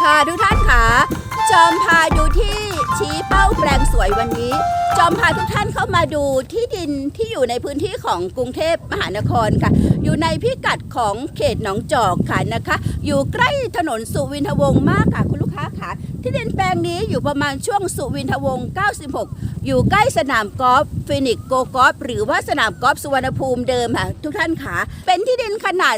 ค่ะทุกท่านค่ะจอมพาดูที่ชี้เป้าแปลงสวยวันนี้ จอมพาทุกท่านเข้ามาดูที่ดินที่อยู่ในพื้นที่ของกรุงเทพมหานครค่ะ อยู่ในพิกัดของเขตหนองจอกค่ะนะคะ อยู่ใกล้ถนนสุวินทวงศ์มากค่ะคุณลูกค้าค่ะ งนี้อยู่ประมาณช่วงสุวินทวงศ์ 96 อยู่ใกล้สนามกอล์ฟฟินิกโกกอล์ฟหรือว่าสนามกอล์ฟสุวรรณภูมิเดิมค่ะทุกท่านค่ะเป็นที่ดินขนาด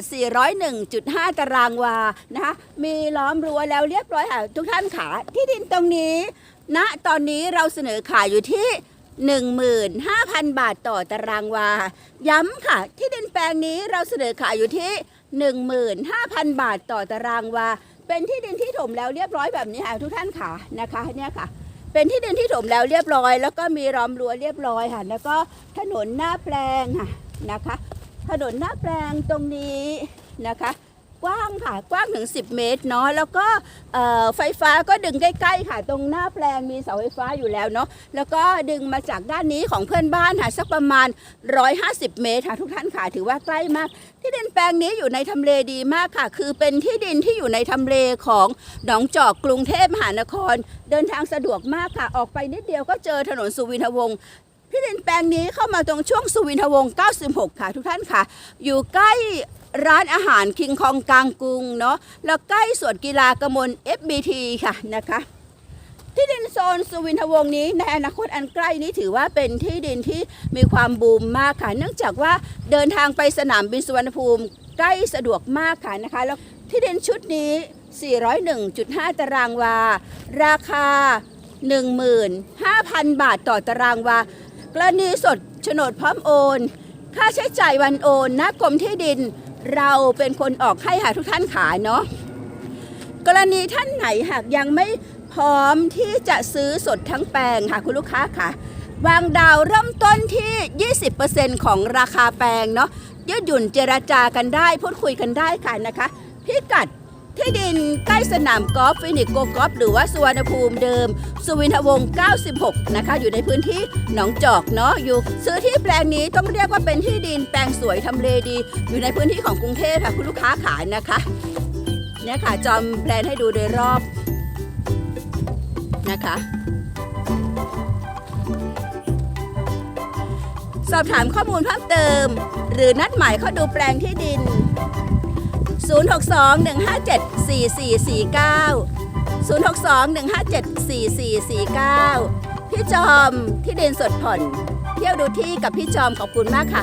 401.5 ตารางวานะคะมีล้อมรั้วแล้วเรียบร้อยค่ะทุกท่านค่ะที่ดินตรงนี้ณตอนนี้เราเสนอขายอยู่ที่15,000 บาทต่อตารางวา ย้ำค่ะ ที่ดินแปลงนี้เราเสนอขายอยู่ที่ 15,000 บาทต่อตารางวา เป็นที่ดินที่ถมแล้วเรียบร้อยแบบนี้ค่ะทุกท่านค่ะนะคะเนี่ยค่ะ เป็นที่ดินที่ถมแล้วเรียบร้อย แล้วก็มีรอมรั้วเรียบร้อยค่ะ แล้วก็ถนนหน้าแปลงค่ะนะคะ ถนนหน้าแปลงตรงนี้นะคะ กว้างค่ะกว้างถึง 10 เมตรเนาะแล้วก็ไฟฟ้าก็ดึงใกล้ๆค่ะ ตรงหน้าแปลงมีเสาไฟฟ้าอยู่แล้วเนาะแล้วก็ดึงมาจากด้านนี้ของเพื่อนบ้านค่ะสักประมาณ 150 เมตรค่ะทุกท่านค่ะถือว่าใกล้มาก ที่ดินแปลงนี้อยู่ในทำเลดีมากค่ะ คือเป็นที่ดินที่อยู่ในทำเลของหนองจอกกรุงเทพมหานคร เดินทางสะดวกมากค่ะ ออกไปนิดเดียวก็เจอถนนสุวินทวงศ์ที่ดินแปลงนี้เข้ามาตรงช่วงสุวินทวงศ์ 96 ค่ะทุกท่านค่ะ อยู่ใกล้ ร้านอาหารคิงคองกลางกรุงเนาะแล้วใกล้สวนกีฬากมล FBT ค่ะนะคะที่ดินโซนสุวินทวงศ์นี้ในอนาคตอันใกล้นี้ถือว่าเป็นที่ดินที่มีความบูมมากค่ะ เนื่องจากว่าเดินทางไปสนามบินสุวรรณภูมิใกล้สะดวกมากค่ะนะคะ แล้วที่ดินชุดนี้ 401.5 ตารางวา ราคา 15,000 บาทต่อตารางวากรณีสดโฉนดพร้อมโอน ค่าใช้จ่ายวันโอนณกรมที่ดิน เราเป็นคนออกให้หาทุกท่านขายเนาะกรณีท่านไหนหากยังไม่พร้อมที่จะซื้อสดทั้งแปลงค่ะคุณลูกค้าค่ะ วางดาวเริ่มต้นที่ 20%ของราคาแปลงเนาะยืดหยุ่นเจราจากันได้ พูดคุยกันได้ค่ะนะคะ พิกัด ที่ดินใกล้สนามกอล์ฟฟินิกโกกอล์ฟหรือว่าสุวรรณภูมิเดิม สุวินทวงศ์96 นะคะ อยู่ในพื้นที่หนองจอกเนาะอยู่ ซื้อที่แปลงนี้ต้องเรียกว่าเป็นที่ดินแปลงสวยทำเลดี อยู่ในพื้นที่ของกรุงเทพค่ะคุณลูกค้าขายนะคะเนี่ยค่ะจอมแปลนให้ดูโดยรอบนะคะสอบถามข้อมูลเพิ่มเติม หรือนัดหมายเข้าดูแปลงที่ดิน 062 157 4449 062 157 4449 พี่จอมที่ดินสดผ่อน เที่ยวดูที่กับพี่จอมขอบคุณมากค่ะ